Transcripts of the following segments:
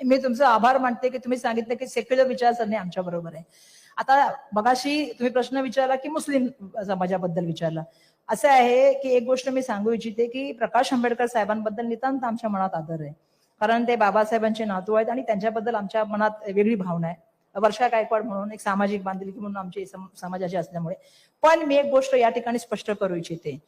मी तुमचं आभार मानते की तुम्ही सांगितलं की सेक्युलर विचारसरणी आमच्या बरोबर आहे. आता मगाशी तुम्ही प्रश्न विचारला की मुस्लिम समाजाबद्दल विचारला. असं आहे की एक गोष्ट मी सांगू इच्छिते की प्रकाश आंबेडकर साहेबांबद्दल नितांत आमच्या मनात आदर आहे. कारण ते बाबासाहेबांचे नातू आहेत आणि त्यांच्याबद्दल आमच्या मनात वेगळी भावना आहे. वर्षा गायकवाड म्हणून एक सामाजिक बांधिलकी म्हणून आमची समाजाची असल्यामुळे. पण मी एक गोष्ट या ठिकाणी स्पष्ट करू इच्छिते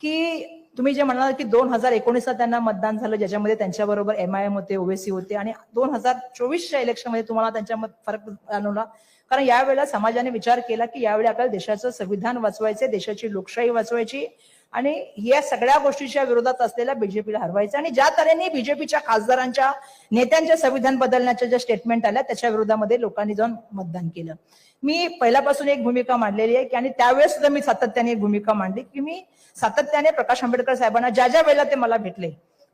की तुम्ही जे म्हणाल की दोन हजार एकोणीसला त्यांना मतदान झालं ज्याच्यामध्ये त्यांच्याबरोबर एम आय एम होते ओवेसी होते आणि दोन हजार चोवीसच्या इलेक्शनमध्ये तुम्हाला त्यांच्यामध्ये फरक जाणवला. कारण यावेळेला समाजाने विचार केला की यावेळी आपल्याला देशाचं संविधान वाचवायचे देशाची लोकशाही वाचवायची. आणि या सगळ्या गोष्टीच्या विरोधात असलेल्या बीजेपीला हरवायचं. आणि ज्या तऱ्हेने बीजेपीच्या खासदारांच्या नेत्यांच्या संविधान बदलण्याच्या ज्या स्टेटमेंट आल्या त्याच्या विरोधामध्ये लोकांनी जाऊन मतदान केलं. मी पहिल्यापासून एक भूमिका मांडलेली आहे की आणि त्यावेळेस सुद्धा मी सातत्याने एक भूमिका मांडली की मी सातत्याने प्रकाश आंबेडकर साहेबांना ज्या ज्या वेळेला ते मला भेटले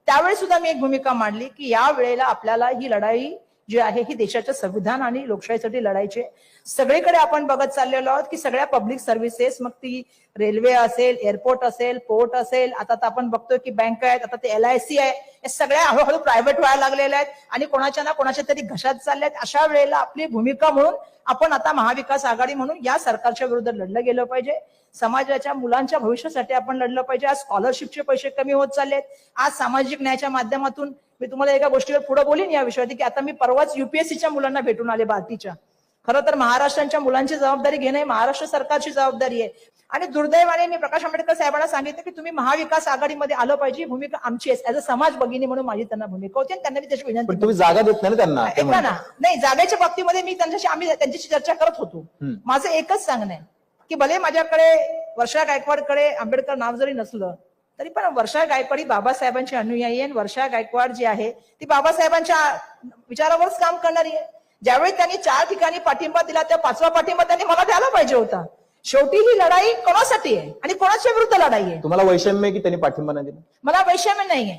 त्यावेळेस सुद्धा मी एक भूमिका मांडली की या वेळेला आपल्याला ही लढाई जे आहे ही देशाच्या संविधान आणि लोकशाहीसाठी लढायचे. सगळीकडे आपण बघत चाललेलो आहोत की सगळ्या पब्लिक सर्व्हिसेस मग ती रेल्वे असेल एअरपोर्ट असेल पोर्ट असेल आता तर आपण बघतोय की बँक आहेत आता ते एल आय सी आहे या सगळ्या हळूहळू प्रायव्हेट व्हायला लागलेल्या आहेत आणि कोणाच्या ना कोणाच्या तरी घशात चालल्या आहेत अशा वेळेला आपली भूमिका म्हणून आपण आता महाविकास आघाडी म्हणून या सरकारच्या विरुद्ध लढलं गेलं पाहिजे. समाजाच्या मुलांच्या भविष्यासाठी आपण लढलं पाहिजे. आज स्कॉलरशिपचे पैसे कमी होत चाललेत. आज सामाजिक न्यायाच्या माध्यमातून मी तुम्हाला एका गोष्टीवर पुढे बोलीन या विषयावरती की आता मी परवाच युपीएससीच्या मुलांना भेटून आले भारतीच्या. खरं तर महाराष्ट्राच्या मुलांची जबाबदारी घेणं ही महाराष्ट्र सरकारची जबाबदारी आहे. आणि दुर्दैवाने मी प्रकाश आंबेडकर साहेबांना सांगितलं की तुम्ही महाविकास आघाडीमध्ये आलं पाहिजे ही भूमिका आमची आहे. ऍज अ समाज भगिनी म्हणून माझी त्यांना भूमिका होती आणि त्यांना मी त्याची विनंती तुम्ही जागा देत नाही त्यांना ऐका. ना. नाही जागेच्या बाबतीमध्ये मी त्यांच्याशी आम्ही त्यांच्याशी चर्चा करत होतो. माझं एकच सांगणं आहे की भले माझ्याकडे वर्षा गायकवाडकडे आंबेडकर नाव जरी नसलं तरी पण वर्षा गायकवाड ही बाबासाहेबांची अनुयायी आहे वर्षा गायकवाड जी आहे ती बाबासाहेबांच्या विचारावरच काम करणारी आहे. ज्यावेळी त्यांनी चार ठिकाणी पाठिंबा दिला त्या पाचवा पाठिंबा त्यांनी मला द्यायला पाहिजे होता. शेवटी ही लढाई कोणासाठी आहे आणि कोणाच्या विरुद्ध लढाई आहे? तुम्हाला वैषम्य आहे की त्यांनी पाठिंबा नाही दिला? मला वैषम्य नाहीये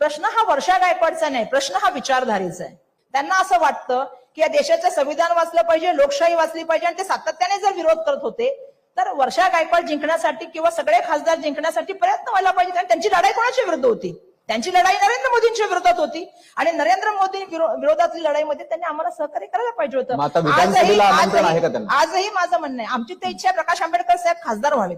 प्रश्न हा वर्षा गायकवाडचा नाही प्रश्न हा विचारधारेचा आहे. त्यांना असं वाटतं की या देशाचं संविधान वाचलं पाहिजे लोकशाही वाचली पाहिजे आणि ते सातत्याने जर विरोध करत होते तर वर्षा गायकवाड जिंकण्यासाठी किंवा सगळे खासदार जिंकण्यासाठी प्रयत्न व्हायला पाहिजे कारण त्यांची लढाई कोणाच्या विरुद्ध होती? त्यांची लढाई नरेंद्र मोदींच्या विरोधात होती आणि नरेंद्र मोदी विरो- विरोधातली लढाईमध्ये त्यांनी आम्हाला सहकार्य करायला पाहिजे होतं. आजही माझं म्हणणं आहे. आमची तर इच्छा आहे प्रकाश आंबेडकर साहेब खासदार व्हावेत.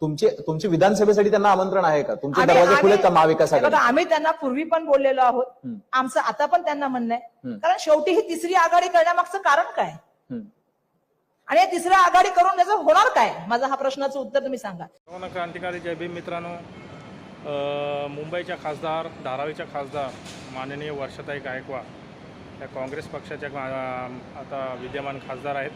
तुमचे तुमची विधानसभेसाठी त्यांना आमंत्रण आहे का? तुमचे आम्ही- दरवाजे खुले का महाविकास बघा, आघाडी आम्ही त्यांना पूर्वी पण बोललेलो आहोत. आमचं आता पण त्यांना म्हणणं आहे. कारण शेवटी ही तिसरी आघाडी करण्यामागचं कारण काय. आणि तिसरा आघाडी करून त्याचं होणार काय? माझा हा प्रश्नाचं उत्तर तुम्ही सांगा. क्रांतिकारी जय भीम मित्रांनो मुंबईच्या खासदार धारावीच्या खासदार माननीय वर्षाताई गायकवाड त्या काँग्रेस पक्षाच्या आता विद्यमान खासदार आहेत.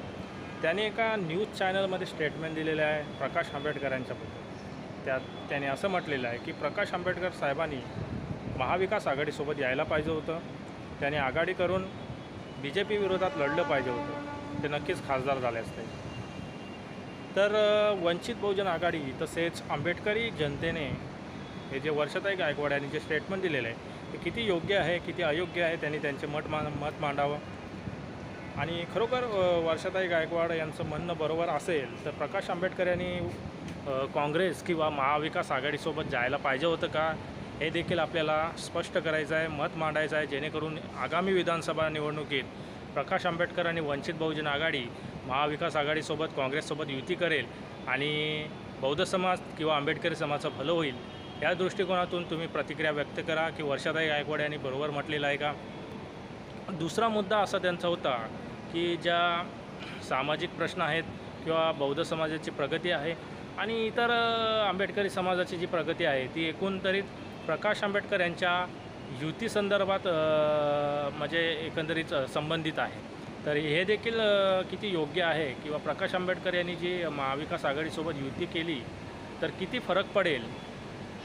त्यांनी एका न्यूज चॅनलमध्ये स्टेटमेंट दिलेलं आहे प्रकाश आंबेडकर यांच्याबद्दल त्यात त्यांनी असं म्हटलेलं आहे की प्रकाश आंबेडकर साहेबांनी महाविकास आघाडीसोबत यायला पाहिजे होतं. त्यांनी आघाडी करून बी जे पी विरोधात लढलं पाहिजे होतं. ते नक्कीच खासदार झाले असते. तर वंचित बहुजन आघाडी तसेच आंबेडकरी जनतेने हे जे वर्षाताई गायकवाड यांनी जे स्टेटमेंट दिलेलं आहे ते किती योग्य आहे किती अयोग्य आहे त्यांनी त्यांचे मत मा मत मांडावं? आणि खरोखर वर्षाताई गायकवाड यांचं म्हणणं बरोबर असेल तर प्रकाश आंबेडकर यांनी काँग्रेस किंवा महाविकास आघाडीसोबत जायला पाहिजे होतं का? हे देखील आपल्याला स्पष्ट करायचं आहे मत मांडायचं आहे जेणेकरून आगामी विधानसभा निवडणुकीत प्रकाश आंबेडकर आणि वंचित बहुजन आघाडी महाविकास आघाडीसोबत काँग्रेससोबत युती करेल आणि बौद्ध समाज किंवा आंबेडकरी समाजाचं भलं होईल या दृष्टिकोनातून तुम्ही प्रतिक्रिया व्यक्त करा की वर्षाताई गायकवाड यांनी बरोबर म्हटलेलं आहे का? दुसरा मुद्दा असा त्यांचा होता की ज्या सामाजिक प्रश्न आहेत किंवा बौद्ध समाजाची प्रगती आहे आणि इतर आंबेडकरी समाजाची जी प्रगती आहे ती एकंदरीत प्रकाश आंबेडकर यांच्या युती संदर्भात म्हणजे एकंदरीत संबंधित आहे. तर हे देखील किती योग्य आहे? किंवा प्रकाश आंबेडकर यांनी जी महाविकास आघाडीसोबत युती केली तर किती फरक पडेल?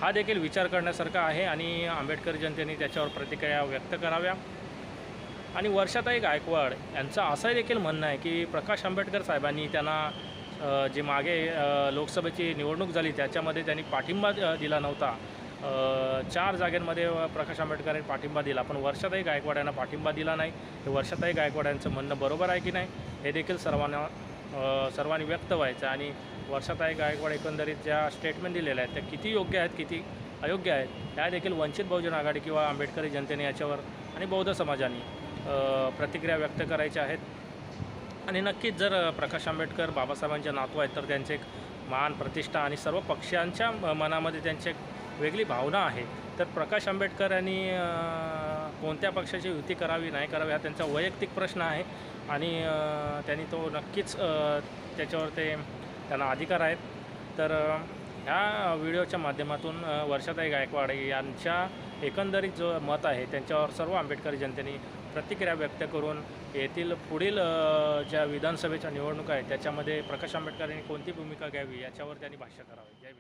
हा देखील विचार करण्यासारखा आहे आणि आंबेडकर जनतेने त्याच्यावर प्रतिक्रिया व्यक्त कराव्या. आणि वर्षाताई गायकवाड यांचं असं देखील म्हणणं आहे की प्रकाश आंबेडकर साहेबांनी त्यांना जे मागे लोकसभेची निवडणूक झाली त्याच्यामध्ये त्यांनी पाठिंबा दिला नव्हता. चार जागांमध्ये प्रकाश प्रकाश आंबेडकरांनी पाठिंबा दिला. पण वर्षाताई गायकवाड यांना पाठिंबा दिला नाही. हे वर्षाताई गायकवाड यांचं म्हणणं बरोबर आहे की नाही हे देखील सर्वांना सर्वांनी व्यक्त व्हायचं आणि वर्षाताई गायकवाड एकंदरीत ज्या स्टेटमेंट दिलेल्या आहेत त्या किती योग्य आहेत किती अयोग्य आहेत त्या देखील वंचित बहुजन आघाडी किंवा आंबेडकरी जनतेने याच्यावर आणि बौद्ध समाजाने प्रतिक्रिया व्यक्त करायच्या आहेत. आणि नक्कीच जर प्रकाश आंबेडकर बाबासाहेबांचे नातू आहेत तर त्यांचे एक मान प्रतिष्ठा आणि सर्व पक्षांच्या मनामध्ये त्यांचे एक वेगळी भावना आहे. तर प्रकाश आंबेडकर यांनी कोणत्या पक्षाची युती करावी नाही करावी हा त्यांचा वैयक्तिक प्रश्न आहे. आणि त्यांनी तो नक्कीच त्याच्यावर ते त्यांना अधिकार आहेत. तर ह्या व्हिडिओच्या माध्यमातून वर्षाताई गायकवाड यांच्या एकंदरीत जो मत आहे त्यांच्यावर सर्व आंबेडकरी जनतेने प्रतिक्रिया व्यक्त करून येथील पुढील ज्या विधानसभेच्या निवडणुका आहेत त्याच्यामध्ये प्रकाश आंबेडकर यांनी कोणती भूमिका घ्यावी याच्यावर त्यांनी भाष्य करावे. जय